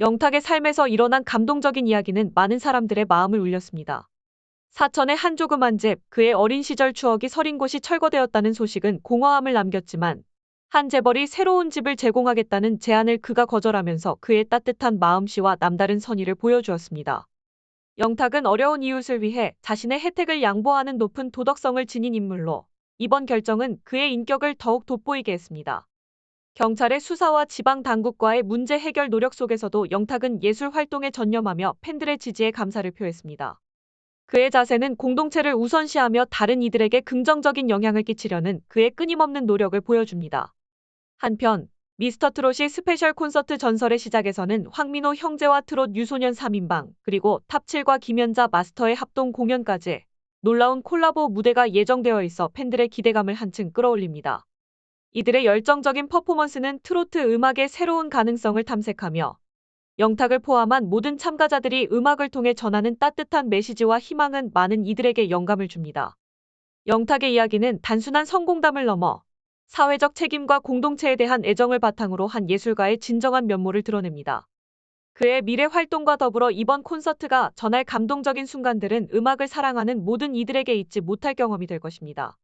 영탁의 삶에서 일어난 감동적인 이야기는 많은 사람들의 마음을 울렸습니다. 사천의 한 조그만 집, 그의 어린 시절 추억이 서린 곳이 철거되었다는 소식은 공허함을 남겼지만 한 재벌이 새로운 집을 제공하겠다는 제안을 그가 거절하면서 그의 따뜻한 마음씨와 남다른 선의를 보여주었습니다. 영탁은 어려운 이웃을 위해 자신의 혜택을 양보하는 높은 도덕성을 지닌 인물로 이번 결정은 그의 인격을 더욱 돋보이게 했습니다. 경찰의 수사와 지방 당국과의 문제 해결 노력 속에서도 영탁은 예술 활동에 전념하며 팬들의 지지에 감사를 표했습니다. 그의 자세는 공동체를 우선시하며 다른 이들에게 긍정적인 영향을 끼치려는 그의 끊임없는 노력을 보여줍니다. 한편 미스터 트롯이 스페셜 콘서트 전설의 시작에서는 황민호 형제와 트롯 유소년 3인방 그리고 탑7과 김연자 마스터의 합동 공연까지 놀라운 콜라보 무대가 예정되어 있어 팬들의 기대감을 한층 끌어올립니다. 이들의 열정적인 퍼포먼스는 트로트 음악의 새로운 가능성을 탐색하며 영탁을 포함한 모든 참가자들이 음악을 통해 전하는 따뜻한 메시지와 희망은 많은 이들에게 영감을 줍니다. 영탁의 이야기는 단순한 성공담을 넘어 사회적 책임과 공동체에 대한 애정을 바탕으로 한 예술가의 진정한 면모를 드러냅니다. 그의 미래 활동과 더불어 이번 콘서트가 전할 감동적인 순간들은 음악을 사랑하는 모든 이들에게 잊지 못할 경험이 될 것입니다.